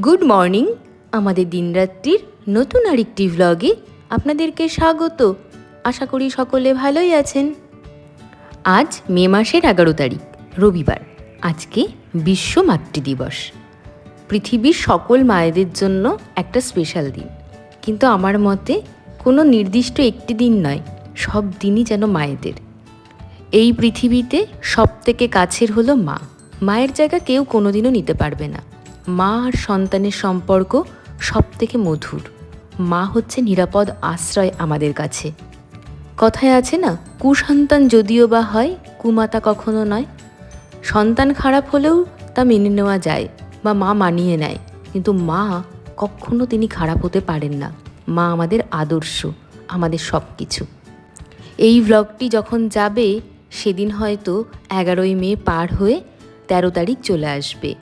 Good morning, আমাদের দিনরাত্রির নতুন আরেকটি ভ্লগে আপনাদেরকে স্বাগত। আশা করি সকলে ভালোই আছেন। আজ মে মাসের এগারো তারিখ, রবিবার। আজকে বিশ্ব মাতৃ দিবস। পৃথিবীর সকল মায়েদের জন্য একটা স্পেশাল দিন। কিন্তু আমার মতে, কোনো নির্দিষ্ট একটি দিন নয়, সব দিনই যেন মায়েদের। এই পৃথিবীতে সব থেকে কাছের হলো মা। মায়ের জায়গা কেউ কোনোদিনও নিতে পারবে না। মা আর সন্তানের সম্পর্ক সব থেকে মধুর। মা হচ্ছে নিরাপদ আশ্রয় আমাদের কাছে। কথায় আছে না, কুসন্তান যদিও বা হয়, কুমাতা কখনো নয়। সন্তান খারাপ হলেও তা মেনে নেওয়া যায় বা মা মানিয়ে নেয়। কিন্তু মা কখনো তিনি খারাপ হতে পারেন না। মা আমাদের আদর্শ, আমাদের সব কিছু এই ভ্লগটি যখন যাবে, সেদিন হয়তো এগারোই মে পার হয়ে তেরো তারিখ চলে আসবে।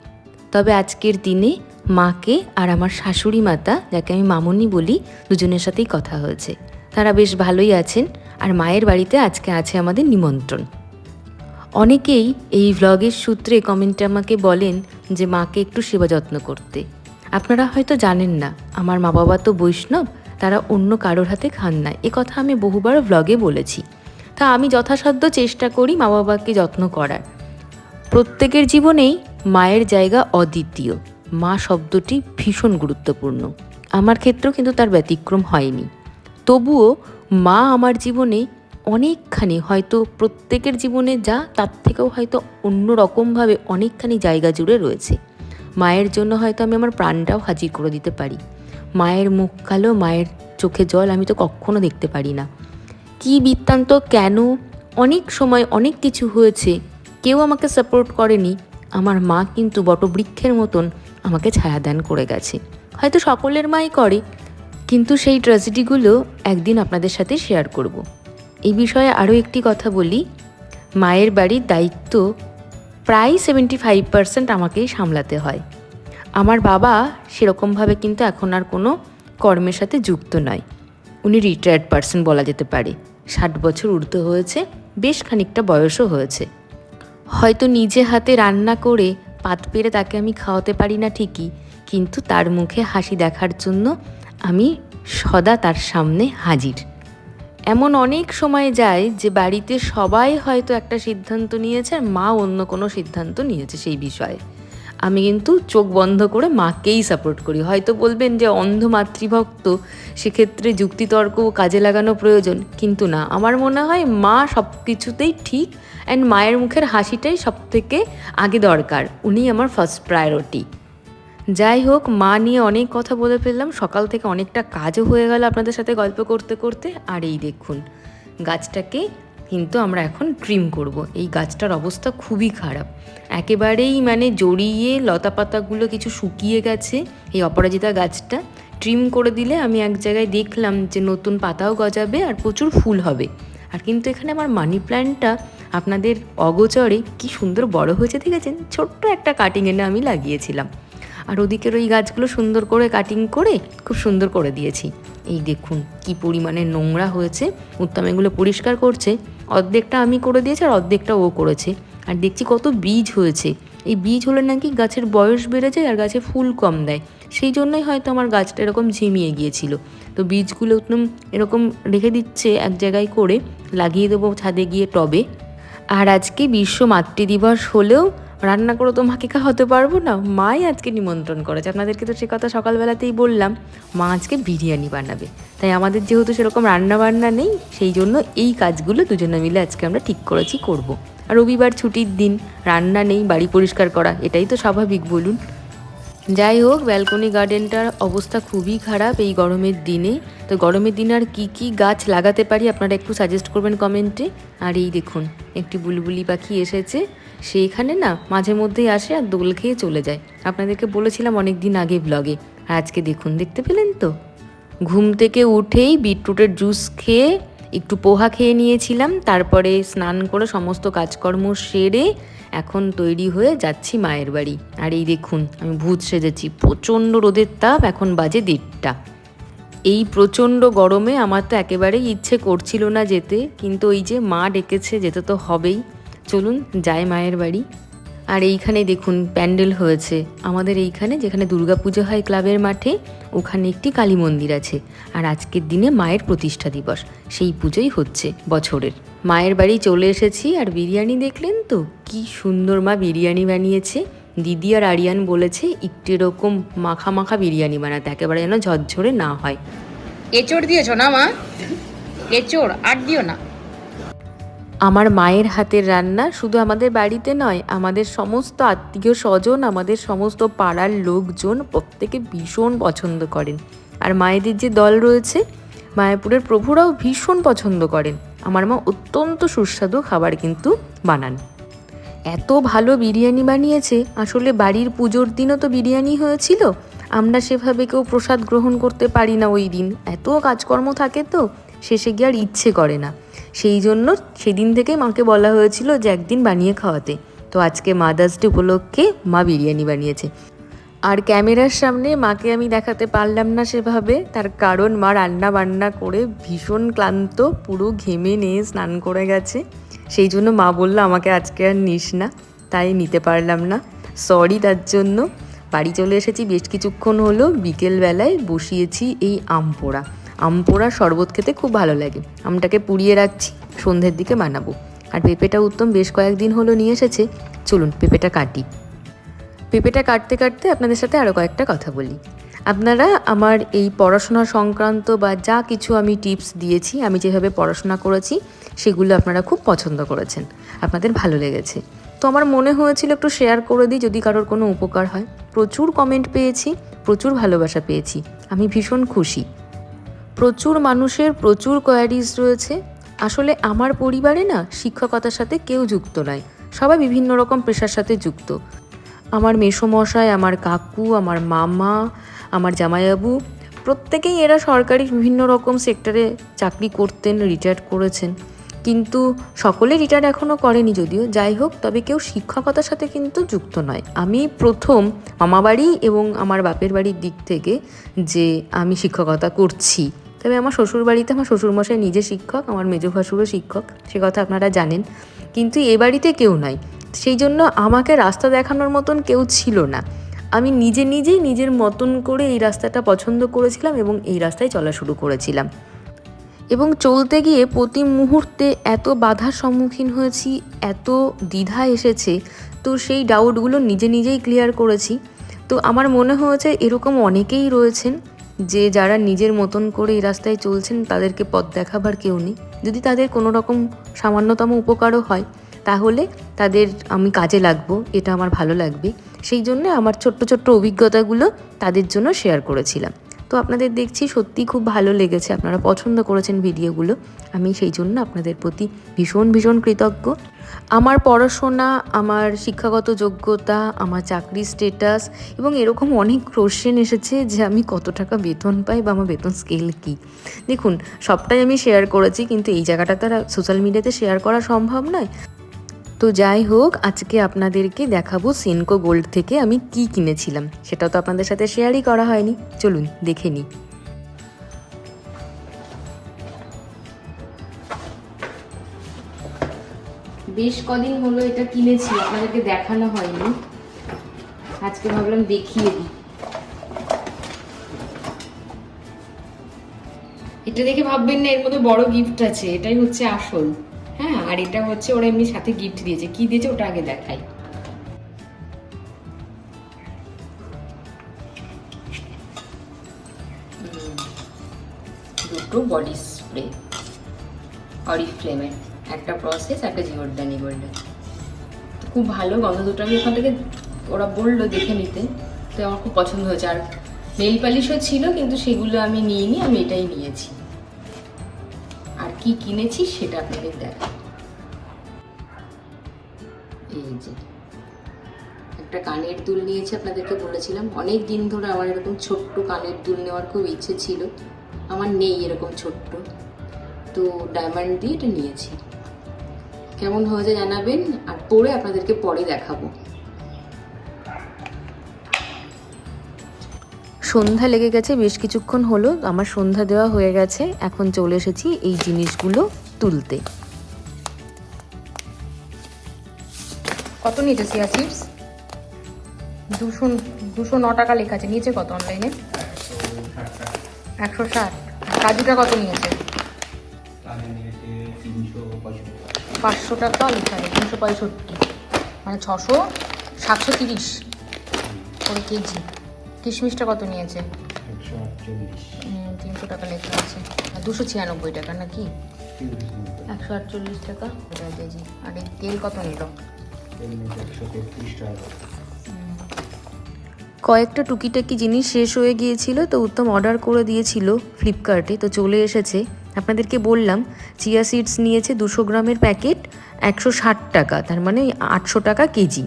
তবে আজকের দিনে মাকে আর আমার শাশুড়ি মাতা, যাকে আমি মামনি বলি, দুজনের সাথেই কথা হয়েছে। তারা বেশ ভালোই আছেন আর মায়ের বাড়িতে আজকে আছে আমাদের নিমন্ত্রণ। অনেকেই এই ভ্লগের সূত্রে কমেন্টে আমাকে বলেন যে মাকে একটু সেবা যত্ন করতে। আপনারা হয়তো জানেন না, আমার মা বাবা তো বৈষ্ণব, তারা অন্য কারোর হাতে খান না। এ কথা আমি বহুবার ভ্লগে বলেছি। তা আমি যথাসাধ্য চেষ্টা করি মা বাবাকে যত্ন করার। প্রত্যেকের জীবনেই মায়ের জায়গা অদ্বিতীয়। মা শব্দটি ভীষণ গুরুত্বপূর্ণ। আমার ক্ষেত্রেও কিন্তু তার ব্যতিক্রম হয়নি। তবুও মা আমার জীবনে অনেকখানি হয়তো প্রত্যেকের জীবনে যা, তার থেকেও হয়তো অন্য রকমভাবে অনেকখানি জায়গা জুড়ে রয়েছে। মায়ের জন্য হয়তো আমি আমার প্রাণটাও হাজির করে দিতে পারি। মায়ের মুখ কালো, মায়ের চোখে জল আমি তো কখনো দেখতে পারি না। কি বৃত্তান্ত, কেন? অনেক সময় অনেক কিছু হয়েছে। কেউ আমাকে সাপোর্ট করেনি। আমার মা কিন্তু বটবৃক্ষের মতন আমাকে ছায়াদান করে গেছে। হয়তো সকলের মাই করে, কিন্তু সেই ট্র্যাজেডিগুলো একদিন আপনাদের সাথে শেয়ার করব। এই বিষয়ে আরও একটি কথা বলি, মায়ের বাড়ির দায়িত্ব প্রায় সেভেন্টি ফাইভ পার্সেন্ট আমাকেই সামলাতে হয়। আমার বাবা সেরকমভাবে কিন্তু এখন আর কোনো কর্মের সাথে যুক্ত নয়। উনি রিটায়ার্ড পার্সন বলা যেতে পারে। ষাট বছর ঊর্ধ্ব হয়েছে, বেশ খানিকটা বয়সও হয়েছে। হয়তো নিজে হাতে রান্না করে পাত পেরে তাকে আমি খাওয়াতে পারি না ঠিকই, কিন্তু তার মুখে হাসি দেখার জন্য আমি সদা তার সামনে হাজির। এমন অনেক সময় যায় যে বাড়িতে সবাই হয়তো একটা সিদ্ধান্ত নিয়েছে আর মা অন্য কোনো সিদ্ধান্ত নিয়েছে সেই বিষয়ে। আমি কিন্তু চোখ বন্ধ করে মাকেই সাপোর্ট করি। হয়তো বলবেন যে অন্ধ মাতৃভক্ত, সেক্ষেত্রে যুক্তিতর্ক কাজে লাগানো প্রয়োজন। কিন্তু না, আমার মনে হয় মা সব কিছুতেই ঠিক অ্যান্ড মায়ের মুখের হাসিটাই সব থেকে আগে দরকার। উনি আমার ফার্স্ট প্রায়োরিটি যাই হোক, মা নিয়ে অনেক কথা বলে ফেললাম। সকাল থেকে অনেকটা কাজও হয়ে গেল আপনাদের সাথে গল্প করতে করতে। আর এই দেখুন, গাছটাকে কিন্তু আমরা এখন ট্রিম করব। এই গাছটার অবস্থা খুবই খারাপ। একেবারেই মানে জড়িয়ে লতা পাতাগুলো কিছু শুকিয়ে গেছে এই অপরাজিতা গাছটা। ট্রিম করে দিলে আমি এক জায়গায় দেখলাম যে নতুন পাতাও গজাবে আর প্রচুর ফুল হবে। আর কিন্তু এখানে আমার মানি প্ল্যান্টটা আপনাদের অগোচরে কি সুন্দর বড় হয়েছে দেখেছেন ছোট্ট একটা কাটিং এনে আমি লাগিয়েছিলাম। আর ওদিকের ওই গাছগুলো সুন্দর করে কাটিং করে খুব সুন্দর করে দিয়েছি। এই দেখুন কি পরিমাণে নোংরা হয়েছে। উত্তম এগুলো পরিষ্কার করছে। অর্ধেকটা আমি করে দিয়েছি আর অর্ধেকটা ও করেছে। আর দেখছি কত বীজ হয়েছে। এই বীজ হলে নাকি গাছের বয়স বেড়ে যায় আর গাছে ফুল কম দেয়। সেই জন্যই হয়তো আমার গাছটা এরকম ঝিমিয়ে গিয়েছিল। তো বীজগুলো একদম এরকম রেখে দিচ্ছে এক জায়গায় করে, লাগিয়ে দেবো ছাদে গিয়ে টবে। আর আজকে বিশ্ব মাতৃ দিবস হলেও রান্না করে তো মাকে খাওয়াতে পারব না। মাই আজকে নিমন্ত্রণ করেছে। আপনাদেরকে তো সে কথা সকালবেলাতেই বললাম, মা আজকে বিরিয়ানি বানাবে। তাই আমাদের যেহেতু সেরকম রান্না বান্না নেই, সেই জন্য এই কাজগুলো দুজনে মিলে আজকে আমরা ঠিক করেছি, করব। আর রবিবার ছুটির দিন, রান্না নেই, বাড়ি পরিষ্কার করা, এটাই তো স্বাভাবিক, বলুন। যাই হোক ব্যালকনি গার্ডেনটার অবস্থা খুবই খারাপ এই গরমের দিনে। তো গরমের দিনে আর কী কী গাছ লাগাতে পারি আপনারা একটু সাজেস্ট করবেন কমেন্টে আর এই দেখুন, একটি বুলবুলি পাখি এসেছে। সেইখানে না মাঝে মধ্যেই আসে আর দোল খেয়ে চলে যায়। আপনাদেরকে বলেছিলাম অনেক দিন আগে ব্লগে আর আজকে দেখুন, দেখতে পেলেন তো? ঘুম থেকে উঠেই বিটরুটের জুস খেয়ে একটু পোহা খেয়ে নিয়েছিলাম। তারপরে স্নান করে সমস্ত কাজকর্ম সেরে এখন তৈরি হয়ে যাচ্ছি মায়ের বাড়ি। আর এই দেখুন, আমি ভূত সেজেছি। প্রচণ্ড রোদের তাপ, এখন বাজে দেড়টা। এই প্রচণ্ড গরমে আমার তো একেবারেই ইচ্ছে করছিল না যেতে, কিন্তু ওই যে মা ডেকেছে, যেতে তো হবেই। চলুন, যাই মায়ের বাড়ি। আর এইখানে দেখুন, প্যান্ডেল হয়েছে। আমাদের এইখানে, যেখানে দুর্গাপুজো হয় ক্লাবের মাঠে, ওখানে একটি কালী মন্দির আছে। আর আজকের দিনে মায়ের প্রতিষ্ঠা দিবস। সেই পুজোই হচ্ছে বছরের। মায়ের বাড়ি চলে এসেছি আর বিরিয়ানি দেখলেন তো? কি সুন্দর মা বিরিয়ানি বানিয়েছে। দিদি আর আরিয়ান বলেছে একটু এরকম মাখা মাখা বিরিয়ানি বানাতে একেবারে যেন ঝরঝরে না হয়। এচোড় দিয়েছ না মা? এচোড় আর দিও না। আমার মায়ের হাতের রান্না শুধু আমাদের বাড়িতে নয় আমাদের সমস্ত আত্মীয় স্বজন আমাদের সমস্ত পাড়ার লোকজন প্রত্যেকে ভীষণ পছন্দ করেন। আর মায়েদের যে দল রয়েছে মায়াপুরের প্রভুরাও ভীষণ পছন্দ করেন। আমার মা অত্যন্ত সুস্বাদু খাবার কিন্তু বানান। এত ভালো বিরিয়ানি বানিয়েছে, আসলে বাড়ির পুজোর দিনও তো বিরিয়ানি হয়েছিল, আমরা সেভাবে কেউ প্রসাদ গ্রহণ করতে পারি না ওই দিন। এত কাজকর্ম থাকে তো, শেষে গিয়ে আর ইচ্ছে করে না। সেই জন্য সেদিন থেকেই মাকে বলা হয়েছিল যে একদিন বানিয়ে খাওয়াতে। তো আজকে মাদার্স ডে উপলক্ষে মা বিরিয়ানি বানিয়েছে। আর ক্যামেরার সামনে মাকে আমি দেখাতে পারলাম না সেভাবে। তার কারণ মা রান্না বান্না করে ভীষণ ক্লান্ত, পুরো ঘেমে নিয়ে স্নান করে গেছে। সেই জন্য মা বলল, আমাকে আজকে আর নিস না। তাই নিতে পারলাম না। সরি তার জন্য। বাড়ি চলে এসেছি, বেশ কিছুক্ষণ হলো। বিকেলবেলায় বসিয়েছি এই আম পোড়া আম পোড়া শরবত খেতে খুব ভালো লাগে। আমটাকে পুড়িয়ে রাখছি, সন্ধ্যের দিকে বানাবো। আর পেঁপেটা উত্তম বেশ কয়েকদিন হলো নিয়ে এসেছে। চলুন, পেঁপেটা কাটি। পেঁপেটা কাটতে কাটতে আপনাদের সাথে আরও কয়েকটা কথা বলি। আপনারা আমার এই পড়াশোনা সংক্রান্ত বা যা কিছু আমি টিপস দিয়েছি, আমি যেভাবে পড়াশোনা করেছি, সেগুলো আপনারা খুব পছন্দ করেছেন। আপনাদের ভালো লেগেছে। তো আমার মনে হয়েছিল একটু শেয়ার করে দিই যদি কারোর কোনো উপকার হয়। প্রচুর কমেন্ট পেয়েছি, প্রচুর ভালোবাসা পেয়েছি। আমি ভীষণ খুশি। প্রচুর মানুষের প্রচুর কোয়ারিজ রয়েছে। আসলে আমার পরিবারে না শিক্ষকতার সাথে কেউ যুক্ত নয়। সবাই বিভিন্ন রকম পেশার সাথে যুক্ত। আমার মেসোমশাই, আমার কাকু, আমার মামা, আমার জামাইবাবু, প্রত্যেকেই এরা সরকারি বিভিন্ন রকম সেক্টরে চাকরি করতেন রিটায়ার করেছেন। কিন্তু সকলে রিটায়ার এখনও করেনি যদিও। যাই হোক, তবে কেউ শিক্ষকতার সাথে কিন্তু যুক্ত নয়। আমি প্রথম মামাবাড়ি এবং আমার বাপের বাড়ির দিক থেকে যে আমি শিক্ষকতা করছি। তবে আমার শ্বশুর বাড়িতে আমার শ্বশুরমশাই নিজে শিক্ষক, আমার মেজো ভাসুরও শিক্ষক, সে কথা আপনারা জানেন। কিন্তু এ বাড়িতে কেউ নাই। সেই জন্য আমাকে রাস্তা দেখানোর মতন কেউ ছিল না। আমি নিজে নিজেই নিজের মতন করে এই রাস্তাটা পছন্দ করেছিলাম এবং এই রাস্তায় চলা শুরু করেছিলাম। এবং চলতে গিয়ে প্রতি মুহূর্তে এত বাধার সম্মুখীন হয়েছি, এত দ্বিধা এসেছে, তো সেই ডাউটগুলো নিজে নিজেই ক্লিয়ার করেছি। তো আমার মনে হয়েছে এরকম অনেকেই রয়েছেন যে যারা নিজের মতন করে এই রাস্তায় চলছেন, তাদেরকে পথ দেখাবার কেউ নেই। যদি তাদের কোনো রকম সামান্যতম উপকারও হয় তাহলে তাদের আমি কাজে লাগবো, এটা আমার ভালো লাগবে। সেই জন্য আমার ছোট্ট ছোট্ট অভিজ্ঞতাগুলো তাদের জন্য শেয়ার করেছিলাম। তো আপনাদের দেখছি সত্যি খুব ভালো লেগেছে, আপনারা পছন্দ করেছেন ভিডিওগুলো। আমি সেই জন্য আপনাদের প্রতি ভীষণ ভীষণ কৃতজ্ঞ। আমার পড়াশোনা, আমার শিক্ষাগত যোগ্যতা, আমার চাকরির স্টেটাস এবং এরকম অনেক কোশ্চেন এসেছে যে আমি কত টাকা বেতন পাই বা আমার বেতন স্কেল কী। দেখুন, সবটাই আমি শেয়ার করেছি, কিন্তু এই জায়গাটা তারা সোশ্যাল মিডিয়াতে শেয়ার করা সম্ভব নয়। তো যাই হোক, আজকে আপনাদেরকে দেখাবো সেনকো গোল্ড থেকে আমি কি কিনেছিলাম। সেটাও তো আপনাদের সাথে শেয়ারই করা হয়নি। চলুন, দেখে নিই। বেশ কদিন হলো এটা কিনেছি, আপনাদেরকে দেখানো হয়নি। আজকে ভাবলাম দেখিয়ে দিই। এটা দেখে ভাববেন না, এর মধ্যে বড় গিফট আছে, এটাই হচ্ছে আসল। আর এটা হচ্ছে ওরা এমনি সাথে গিফট দিয়েছে। কি দিয়েছে ওটা আগে দেখাই। দুটো বডি স্প্রে অরিফ্লেমের একটা প্রসেস একটা জিওরদানি গোল্ডেন খুব ভালো গন্ধ, দুটো আমি ওখান থেকে ওরা বলল দেখে নিতে। তো আমার খুব পছন্দ হয়েছে। আর নেল পালিশও ছিল, কিন্তু সেগুলো আমি নিইনি, আমি এটাই নিয়েছি। আর কি কিনেছি সেটা আপনাদের দেখা এই যে একটা কানের দুল নিয়েছি, আপনাদেরকে বলেছিলাম। অনেক দিন ধরে আমার এরকম ছোট্ট কানের দুল নেওয়ার খুব ইচ্ছে ছিল। আমার নেই এরকম ছোট্ট। তো ডায়মন্ড দিয়ে এটা নিয়েছি। কেমন হয়েছে জানাবেন? আর পরে আপনাদেরকে পরে দেখাবো। সন্ধ্যা লেগে গেছে, বেশ কিছুক্ষণ হলো। আমার সন্ধ্যা দেওয়া হয়ে গেছে। এখন চলে এসেছি এই জিনিসগুলো তুলতে। কত নিয়েছে সিয়া চিপস দুশো দুশো ন টাকা লেখা আছে। নিয়েছে কত অনলাইনে একশো ষাট। কাজুটা কত নিয়েছে? পাঁচশো টাকা লেখা আছে তিনশো পঁয়ষট্টি। মানে ছশো সাতশো তিরিশ করে কেজি। কিশমিশটা কত নিয়েছে? তিনশো টাকা লেখা আছে। আর দুশো ছিয়ানব্বই টাকা নাকি? একশো আটচল্লিশ টাকা। কেজি আর এই তেল কত নিল? কয়েকটা টুকিটাকি জিনিস শেষ হয়ে গিয়েছিল, তো উত্তম অর্ডার করে দিয়েছিল ফ্লিপকার্টে, তো চলে এসেছে। আপনাদেরকে বললাম, চিয়া সিডস নিয়েছে দুশো গ্রামের প্যাকেট, একশো ষাট টাকা, তার মানে আটশো টাকা কেজি।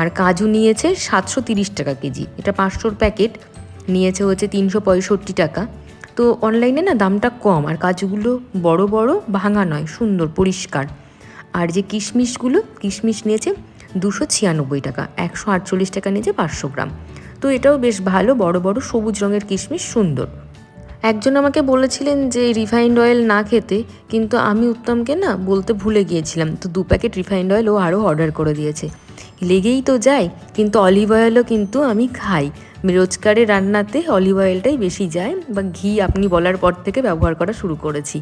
আর কাজু নিয়েছে সাতশো তিরিশ টাকা কেজি, এটা পাঁচশোর প্যাকেট, নিয়েছে হচ্ছে তিনশো পঁয়ষট্টি টাকা। তো অনলাইনে না দামটা কম, আর কাজুগুলো বড় বড়, ভাঙা নয়, সুন্দর, পরিষ্কার। আর যে কিশমিশগুলো, কিশমিশ নিয়েছে দুশো ছিয়ানব্বই টাকা, একশো আটচল্লিশ টাকা নিয়েছে পাঁচশো গ্রাম। তো এটাও বেশ ভালো, বড় বড় সবুজ রঙের কিশমিশ, সুন্দর। একজন আমাকে বলেছিলেন যে রিফাইন্ড অয়েল না খেতে, কিন্তু আমি উত্তমকে না বলতে ভুলে গিয়েছিলাম। তো দু প্যাকেট রিফাইন্ড অয়েল ও আরও অর্ডার করে দিয়েছে। লেগেই তো যায়, কিন্তু অলিভ অয়েলও কিন্তু আমি খাই। রোজকারের রান্নাতে অলিভ অয়েলটাই বেশি যায়, বা ঘি আপনি বলার পর থেকে ব্যবহার করা শুরু করেছি।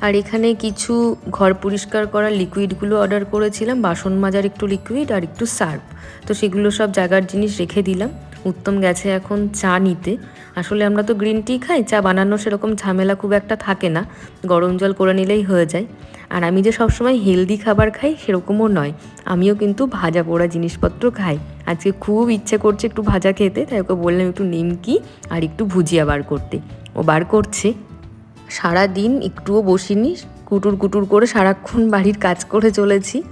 আর এখানে কিছু ঘর পরিষ্কার করার লিকুইডগুলো অর্ডার করেছিলাম, বাসন মাজার একটু লিকুইড আর একটু সার্ফ। তো সেগুলো সব জায়গার জিনিস রেখে দিলাম। উত্তম গেছে এখন চা নিতে। আসলে আমরা তো গ্রিন টি খাই, চা বানানো সেরকম ঝামেলা খুব একটা থাকে না। গরম জল করে নিলেই হয়ে যায়। আর আমি যে সবসময় হেলদি খাবার খাই সেরকমও নয়। আমিও কিন্তু ভাজা পোড়া জিনিসপত্র খাই। আজকে খুব ইচ্ছে করছে একটু ভাজা খেতে, তাই ওকে বললাম একটু নিমকি আর একটু ভুজিয়া বার করতে। ও বার করছে। সারা দিন একটুও বসিনি, কুটুর কুটুর করে সারাক্ষণ বাড়ির কাজ করে চলেছি।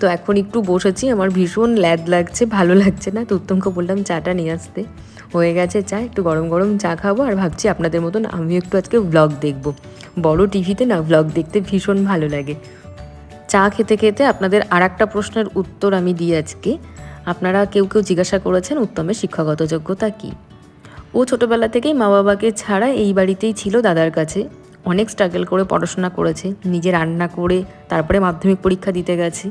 তো এখন একটু বসেছি, আমার ভীষণ ল্যাদ লাগছে, ভালো লাগছে না। তো উত্তমকে বললাম, চাটা নিয়ে আসতে। হয়ে গেছে চা, একটু গরম গরম চা খাব আর ভাবছি আপনাদের মতন আমিও একটু আজকে ব্লগ দেখব। বড় টিভিতে না ব্লগ দেখতে ভীষণ ভালো লাগে। চা খেতে খেতে আপনাদের আর একটা প্রশ্নের উত্তর আমি দিই আজকে। আপনারা কেউ কেউ জিজ্ঞাসা করেছেন, উত্তমের শিক্ষাগত যোগ্যতা কী? ও ছোটোবেলা থেকেই মা বাবাকে ছাড়া এই বাড়িতেই ছিল দাদার কাছে। অনেক স্ট্রাগল করে পড়াশোনা করেছে, নিজে রান্না করে, তারপরে মাধ্যমিক পরীক্ষা দিতে গেছে।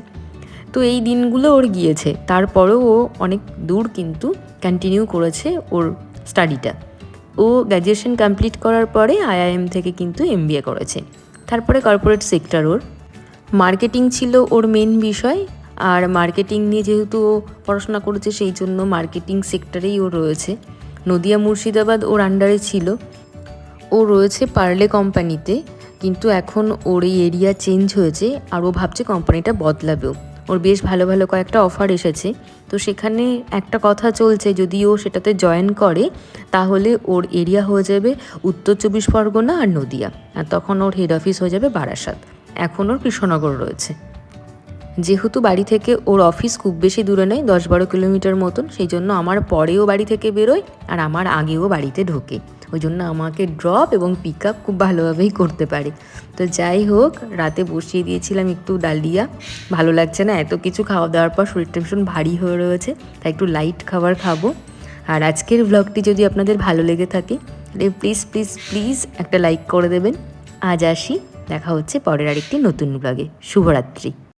তো এই দিনগুলো ওর গিয়েছে। তারপরেও ও অনেক দূর কিন্তু কন্টিনিউ করেছে ওর স্টাডিটা ও গ্র্যাজুয়েশন কমপ্লিট করার পরে আইআইএম থেকে কিন্তু এমবিএ করেছে। তারপরে কর্পোরেট সেক্টর ওর। মার্কেটিং ছিল ওর মেন বিষয়। আর মার্কেটিং নিয়ে যেহেতু ও পড়াশোনা করেছে, সেই জন্য মার্কেটিং সেক্টরেই ও রয়েছে। নদিয়া মুর্শিদাবাদ ওর আন্ডারে ছিল। ও রয়েছে পার্লে কোম্পানিতে, কিন্তু এখন ওর এই এরিয়া চেঞ্জ হয়েছে আর ও ভাবছে কোম্পানিটা বদলাবেও। ওর বেশ ভালো ভালো কয়েকটা অফার এসেছে। তো সেখানে একটা কথা চলছে, যদি ও সেটাতে জয়েন করে, তাহলে ওর এরিয়া হয়ে যাবে উত্তর চব্বিশ পরগনা আর নদিয়া। আর তখন ওর হেড অফিস হয়ে যাবে বারাসাত। এখন ওর কৃষ্ণনগর রয়েছে। যেহেতু বাড়ি থেকে ওর অফিস খুব বেশি দূরে নয়, দশ বারো কিলোমিটার মতন, সেই জন্য আমার পরেও বাড়ি থেকে বেরোয় আর আমার আগেও বাড়িতে ঢোকে। ওই জন্য আমাকে ড্রপ এবং পিক আপ খুব ভালোভাবেই করতে পারে। তো যাই হোক, রাতে বসিয়ে দিয়েছিলাম একটু ডালিয়া। ভালো লাগছে না, এত কিছু খাওয়া দাওয়ার পর শরীরটা ভীষণ ভারী হয়ে রয়েছে, তাই একটু লাইট খাবার খাব। আর আজকের ব্লগটি যদি আপনাদের ভালো লেগে থাকে, তাহলে প্লিজ প্লিজ প্লিজ একটা লাইক করে দেবেন। আজ আসি, দেখা হচ্ছে পরের আরেকটি নতুন ব্লগে শুভরাত্রি।